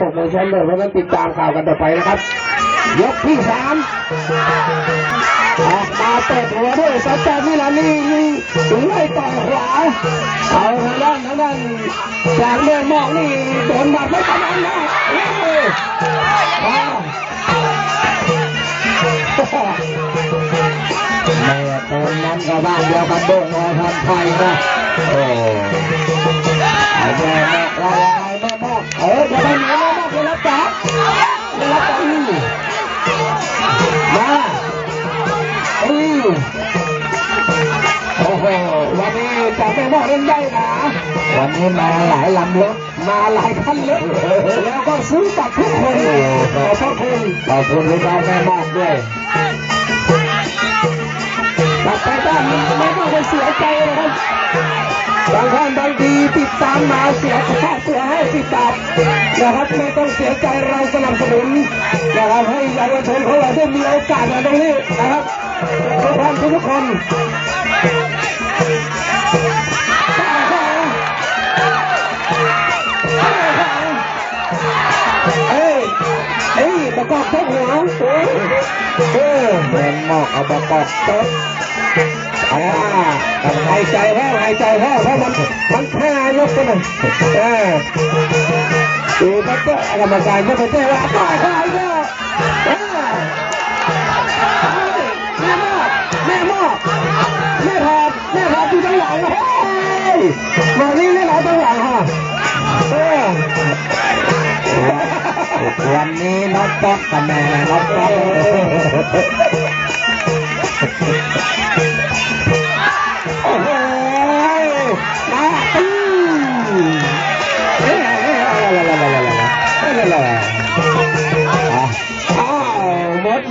จบในชั้นเนึ่งเพราะนั้นติดตามข่าวกันต่อไปนะครับ ยกที่สามออกมาเตะหัวด้วยสัจจนี่ลานี่นี่ถึงไล่ต่อขวาเอาทางด้านทางด้านจากเมืองมองนี่โดนบาดไม่ประมาณนะแม่ตอนนั้นก็บ้านเดียวกันโด่งอทันไทยนะโอ้ มาอือวันนี้จะไมเล่นได้นะ วันนี้มาหลายลำรถมาหลายคันรถแล้วก็ซื้อจากทุกคนขอบพระคุณขอบคุณที่ได้แม่มานด้วยกลับไปบ้านไม่ต้องไปเสียใจนะครับบางท่านบางทีติดตามมาเสียค่าเสียให้สิบบาท นะครับไม่ต้องเสียใจเราสนับสนุนนะครับให้เยาวชนของเราได้มีโอกาสในตรงนี้นะครับทุกท่านทุกคนเฮ้ยเฮ้ยตะกอกตะหัวเออแมงมอกเอาตะกอกตะอ่าหายใจแห้งหายใจแห้งเพราะมันมันแพ้ยกกันเลยเออ ดูมาเตะกรรมการก็เป็นเาตายตายแล้วแม่มอบแม่มอบแม่พอดแม่อดอยู่ตั้งหลังเฮ้มานี่แม่พอดตั้งหลังฮะวันนี้น็อตป๊อกกัแม่น็อตป๊อก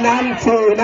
นั่นคือนั่น